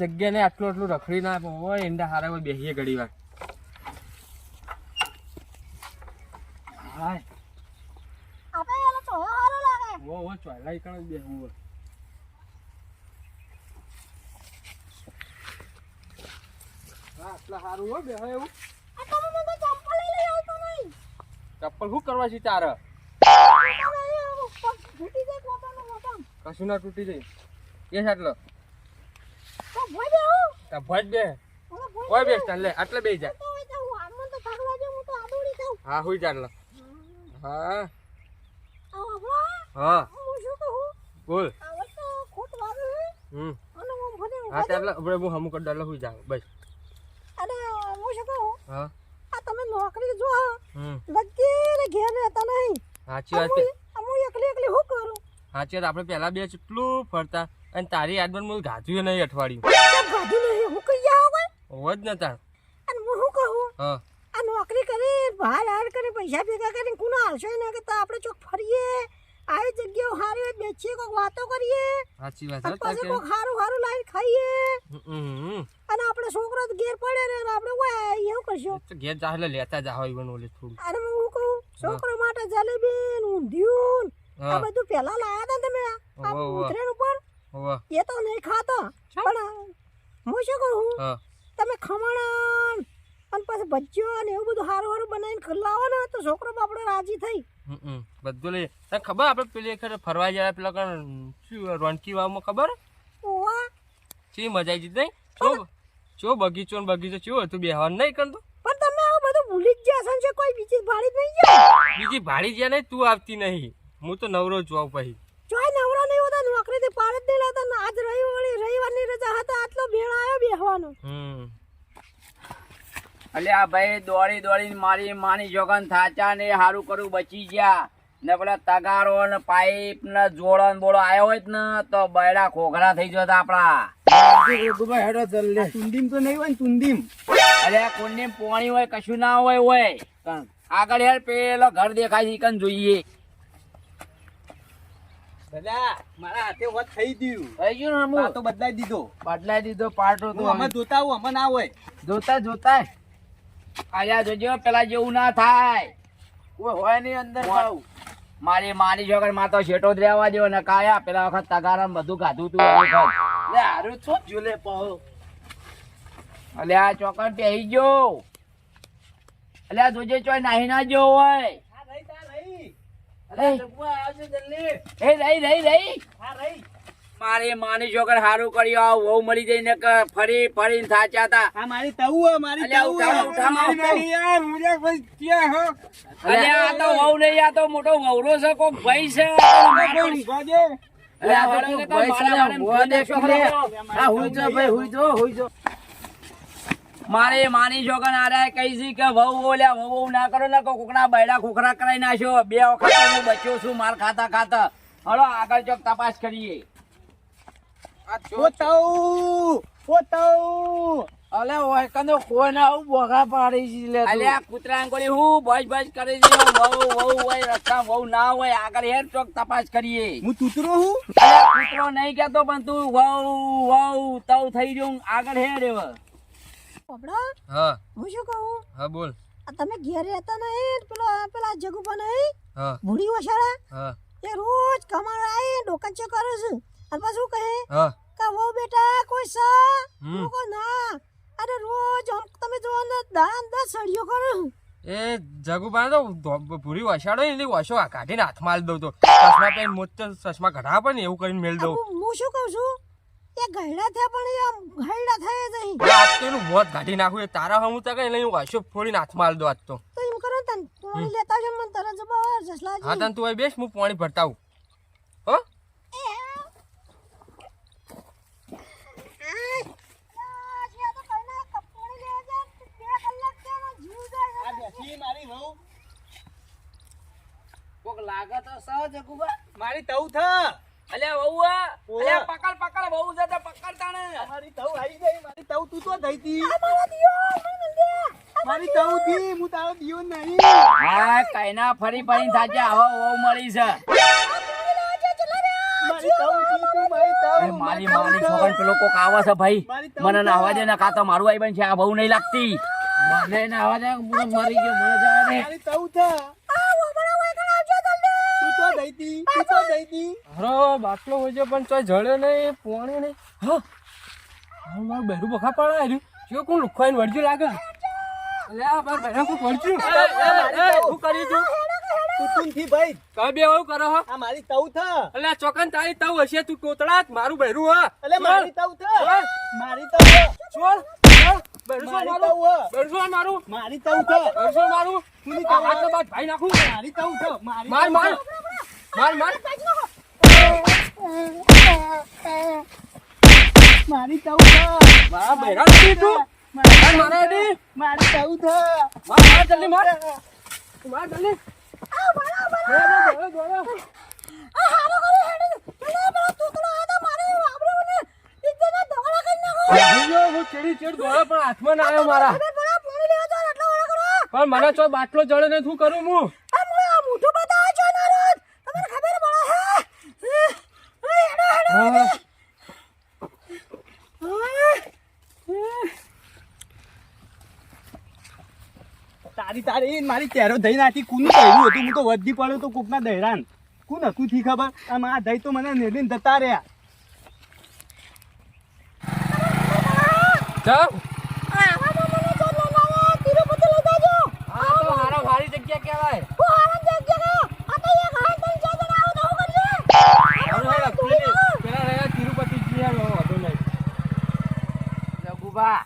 જગ્યા ને આટલું આટલું રખડી ના હોય એંડા હારા હોય બેસીએ ઘડી વાર. એનો ચપ્પલ શું કરવા છે તારે? કશું ના તૂટી જાય. એ આટલો તા ભજ બે. કોઈ બેસ તાર લે આટલે બે જા. હું હું હા હુઈ જા આટલો હા. હા. હું. બોલ. હે. હમ. હું હા તે આપણે હું હમું કર ડાલે હુઈ જાવ બસ. અરે હું શું કહું? હા. આ તમે નોકરી જો હમ. બધી ઘેર રહેતા નહીં. સાચી વાત છે. હું એકલી એકલી શું કરું? સાચી વાત આપણે પહેલા બે કેટલું ફરતા. અને તારી યાદમાં હું ગાધ્યું નહીં અઠવાડિયું. ચા નહીં? હું કઈ જાવ હોય? જ ન તાર. અને હું શું કહું? હા. આ નોકરી કરી બહાર હાર કરી પૈસા ભેગા કરીને કોને હાલશો એના કરતા આપણે ચોક ફરીએ? આવી જગ્યાઓ હારી હોય બેસીએ કોઈક વાતો કરીએ. સાચી વાત પછી કોઈક હારું હારું લાવીને ખાઈએ. અને આપણે છોકરો તો ઘેર પડે ને આપણે હોય એવું કરશો? ઘેર જા એટલે લેતા જા હોય બનવું થોડું. અરે હું કહું? છોકરો માટે જલેબી ઊંધિયું આ બધું પહેલા લાયા હતા તમે આ. ઉતરેણ ઉપર? એ તો નહીં ખાતો પણ હું શું કહું? તમે ખમણ અને પછી ભજીયો ને એવું બધું સારું સારું બનાવીને ખવડાવો ને તો છોકરો બાપડો રાજી થઈ. બધું લઈ. તને ખબર આપણે પેલી વખત ફરવા ગયા પેલા શું રોનકી વાવમાં ખબર? ઓવા શી મજા આવી જતી નહીં ચો ચો બગીચો ને બગીચો ચો હતું બેહવાનું નહીં કરતો? પણ તમે આવું બધું ભૂલી જ ગયા છો કોઈ બીજી ભાડી નહીં જાય બીજી ભાડી જ્યાં નહીં તું આવતી નહીં. હું તો નવરો જ આવું પછી. ચોય નવરા નહીં હોતા નોકરીથી પાર જ નહીં લેતા ને આજ રવિવારે રવિવારની રજા હતા આટલો ભેળ આવ્યો એટલે આ ભાઈ દોડી દોડીને મારી માની જોગન થાચા ને હારું કરું બચી ગયા. ને પેલા તગારો ને પાઇપ ને જોડો ને બોળો આવ્યો હોય ને તો બૈડા ખોખરા થઈ જતા આપડા તુંદીમ તો નહીં હોય ને તુંદીમ અરે કુંડીમ પોણી હોય કશું ના હોય હોય. આગળ યાર પેલો ઘર દેખાય છે કન જોઈએ. દાદા મારા હાથે વધ થઈ ગયું. થઈ ગયું ને તો બદલાઈ દીધો. બદલાઈ દીધો પાર્ટો તો અમે જોતા આવું અમે ના હોય. જોતા જોતા. જોજો પેલા જેવું ના થાય. કોઈ હોય નહીં અંદર પાછું. મારી મારી છોકરી માં તો શેટો જ રહેવા દો ને કાયા પેલા વખત તગારા બધું ખાધું તું વખત. હારું છો જોલે પાહો. અલ્યા ચોકડ પહેરી ગયો. અલ્યા જોજે ચોય નાહી ના જો હોય. મારી માની છોકરી હારું કર્યું વહુ મળી જઈને ફરી ફરી ફરીને થાચ્યા હતા આ મારી તવું મારી અલ્યા, તવું ઉઠાવો, મારી મારી યાર મુજે ભાઈ ક્યાં હો? અલ્યા આ તો વહુ નહીં આ તો મોટો વહુરો છે કોક ભાઈ છે. દેશો હુઈ જો ભાઈ હુઈ જો હુઈ જો મારે માની છોકરા આરે કહી છે કે વહુ બોલ્યા વહુ ના કરો ને કોકના બૈડા ખોખરા કરાઈ નાખ્યો. બે વખત હું બચ્યો છું માર ખાતા ખાતા. હલો આગળ ચોક તપાસ કરીએ. પોતાઉ પોતાઉ. અલે ઓય કનો કોઈ ના આવું બોગા પાડી છે લે અલ્યા કૂતરા કોલી હું બજ બજ કરી દીધો વહુ વહુ હોય રસ્તા વહુ ના હોય આગળ હેર ચોક તપાસ કરીએ. હું તૂતરો હું? કૂતરો નહીં કેતો પણ તું વહુ વહુ તવ થઈ રહ્યું આગળ હેર એવ. બાપડા હા. હું શું કહું? હા બોલ. આ તમે ઘેર રહેતા નહીં પેલા પેલા જગુપા નહીં હા. ભૂડી વસાડા? હા. એ રોજ કમાણ આવી ડોકન ચેક કરે છે. અને પાછું કહે હા. કે વો બેટા કોઈ સા? હું કો ના. અરે રોજ આમ તમે જો ને દાન દા સળિયો કરો. એ જગુબા તો ભૂરી વસાડો ને વસો કાઢીને હાથમાં દઉં તો. ચશ્મા પહેરીને મોટો ચશ્મા કઢાવા પણ એવું કરીને મેળ દઉં. હું શું કહું છું? એ ગયડા થયા પણ એ આમ ગયડા થયા જ અહીં આજ તો એનું મોત કાઢી નાખું એ તારા હમું તો કઈ એટલે હું વસો ફોડીને હાથમાં આલી દો આજ તો. તો એમ કરો તન પાણી લેતા આવજો મને તરત જસલા હા તન તું અહીં બેસ હું પાણી ભરતા આવું. હો? મારી વહુ. કોક લાગે તો સહજ મારી તવ થા. અલ્યા વહુ આ. અલ્યા પકડ પકડ વહુ છે તો પકડતા ને મારી તવ આવી ગઈ મારી તવ તું તો થઈ તી મારી તવ દી હું તારો દિયો નહીં. હા કઈના ફરી ફરી સાચે હવે વહુ મળી છે. મારી માની છોકરાને પેલો કોક આવે છે ભાઈ. મને નાવા દે ને કા તો મારું આઈ બન છે આ બહુ નહીં લાગતી. મને નાવા દે હું મરી ગયો મને જવા દે. મારી તવ છે. તું તો દઈતી હરો બાટલો હોય છે પણ તોય જળે નહીં પોણી નહીં. હા. હા મારું બહેરું બખા પણ આવ્યું. જો કોણ લુખવાઈને વળજું લાગે. અલે આ મારું બહેરા કોક વળજું શું કરી છું તું તું ભાઈ. તમે બે એવું કરો હો? આ મારી તવ ચોકન તારી તાવ હશે તું તોતડા મારું બહેરું હા. એટલે મારી તવ ચાલ. મારી તવ છોડ છોડ. બહેરું શું મારી મારું? તવ. બહેરું મારું મારી. તવ મારું આ તવ છે? બાદ ભાઈ નાખું મારી તવ છે મારી માર તવ માર. માર માર મારી મારા બહેરા નથી તું માર મારા દી મારી તવ છે માર માર જલ્દી માર માર જલ્દી દોડો, દોડો, દોડો. ભાઈઓ, હું ચીડી ચીડ દોડ્યો પણ હાથમાં ના આવ્યો મારા. પણ મને ચો બાટલો જડે ને શું કરું હું? તારી તારી મારી ચહેરો દઈ નાખી કુનું કહ્યું હતું હું તો વધી પડ્યો તો કોકના દહેરાન કુન હતું થી ખબર આમ આ દઈ તો મને નેલીને જતા રહ્યા જાઓ. હા તો હારા ભારી જગ્યા કહેવાય હવે હેડ, પેલી- પેલા રહ્યા તિરુપતિજી હેડ, હવે વાંધો નહીં. જગુબા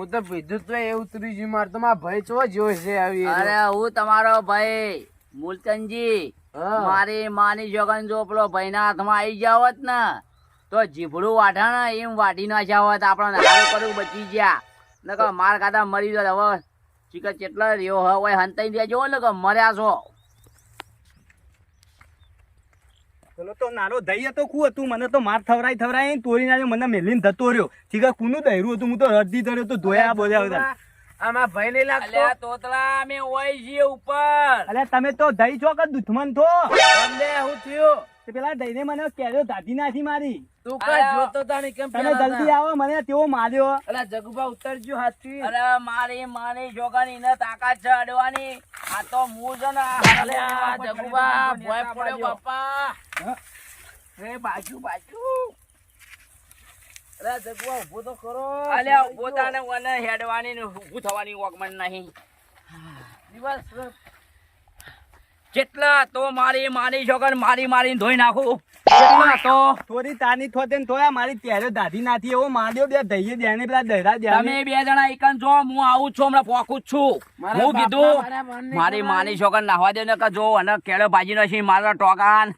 હા તો પીધું તો એવું ત્રીજી માર તો મારા ભાઈ ચો જોશે આવી અરે હું તમારો ભાઈ મુલતનજી હા. મારી માની જોગન જો પેલો ભાઈના હાથમાં આવી જાવત ને તો જીભડું વાઢા ને એમ વાઢી ના જાવત આપણને હારું કરવું બચી ગયા. નકર માર ખાતા મરી ગયો હવે ચિકન કેટલા રહ્યો હોય હંતાઈ દેજો ને કે મર્યા છો. પેલો તો નાનો દહીં હતો કુ હતું મને તો માર થવરાય થવરાઈ તોરી નાજો મને મેલીને જતો રહ્યો. ઠીક કુનું દહેરું હતું હું તો અડધી ધર્યો તો ધોયા બોલ્યા આમાં ભય નહીં લાગતો? તોતલા અમે હોય છીએ ઉપર. અલ્યા તમે તો દહીં છો કે દુશ્મન છો તમને હું થયું? પેલા દહીંને મને કેજો દાદી નાખી મારી. તું કઈ જોતો તાણી કેમ તમે જલ્દી આવો મને તેવો માર્યો. અલા જગુબા ઉતરજો હાથથી અરે મારી માની જોગન એને તાકાત છે અડવાની. આ તો હું છે ને આ અલ્યા ભોય પડ્યો બાપા. એ બાજુ બાજુ. અલા જગુબા ઊભો તો કરો અલ્યા પોતાને મને હેડવાની ને ઊભું થવાની વગમન નહીં. દિવસ જેટલા તો મારી મારી છોકર મારી મારી ધોઈ નાખું. જેટલા તો થોડી તાની થોતે ને થોયા મારી ત્યારે દાદી નાથી એવો માર્યો બે દહીએ દેને પેલા દહેરા તમે બે જણા એકન જો હું આવું છું હમણાં પોકું છું. હું કીધું મારી માની છોકર નાહવા દે ને કે જો અને કેળો ભાજી નાખી મારા ટોકાન.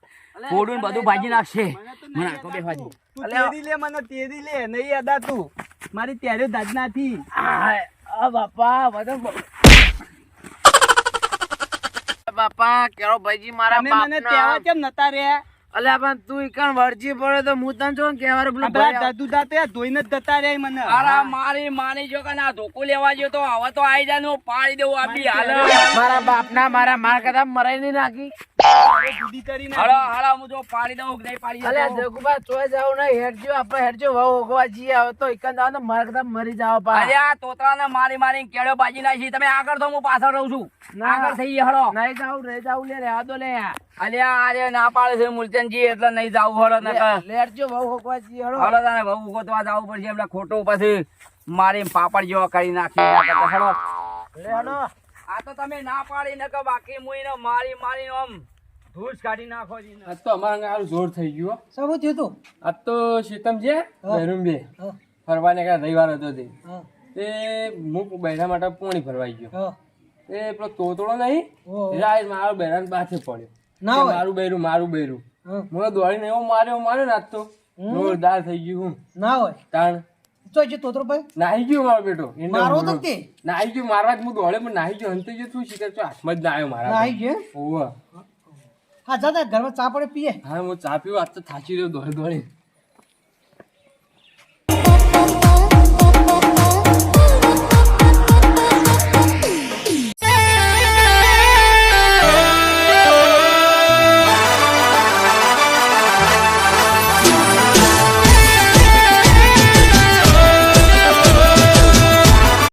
ફોડું બધું ભાજી નાખશે. મને આખો બેસવા દે. તેરી લે મને તેરી લે નહીં અદા તું મારી ત્યારે દાદી નાથી આ બાપા બધો બાપા કેરો ભાઈજી મારા બાપ મને તેવા કેમ નતા રે અલ્યા પણ તું ઈકણ વરજી પડે તો હું તને જો કેવારે આ પેલા ભાઈ દાદુ દાતે ધોઈને જ જતા રે મને. અરે મારી માની છોકર આ ધોકો લેવા જો તો હવે તો આઈ જાય ને પાડી દેવું આપી હાલ. મારા બાપના મારા માર કદા મરાઈ નહીં નાખી. જુદી કરીને હળો હળો હું જો પાડી દઉં નહીં પાડી અલ્યા જગુબા ચોય જાવ ને હેડજો આપણે હેડજો. વહુ ઓગવા જઈએ હવે તો ઈકણ જાવ ને માર કદા મરી જાવ પા અરે આ તોતરાને મારી મારી કેળો બાજી નાખી. તમે આગળ તો હું પાછળ રહું છું. આગળ થઈ હળો. નહીં જાવ રે જાવ લે રેવા દો લે. અલ્યા આરે ના પાડે છે મુલચંદજી એટલે નહીં જાવું હળો નકર. લેડજો વહુ હળો. હળો તારે જવું પડશે એમને ખોટું પછી મારી પાપડ જેવા કરી નાખી. હળો. આ તો તમે ના પાડી નકર બાકી મુઈને મારી મારી આમ ધૂસ કાઢી નાખો આજ તો અમારા ગારું જોર થઈ ગયું હો. થયું તું? આજ તો શીતમ છે બહેરું બે હા. ફરવા રવિવાર હતો તે. તે હું બહેરા માટે પોણી ફરવાઈ ગયો. પેલો તોતળો નહીં. મારો બહેરાને પાસે પડ્યો. ના મારું બૈરું મારું બૈરું હા. મને દોડીને એવો માર્યો માર્યો ને આજ તો. જોરદાર થઈ ગયું હું. ના હોય. તાણ. તો જે તોતરો ભાઈ? નાહી ગયો મારો બેટો. મારો તો તે નાહી ગયો મારવા જ હું દોડે પણ નાહી ગયો અંતે ગયો શું શીખર છો હાથમાં જ ના આવ્યો મારા નાહી ગયો ઓવા હા જા જા ઘરમાં ચા પડે પીએ હા હું ચા પીવા આજ તો થાચી રહ્યો દોડે દોડે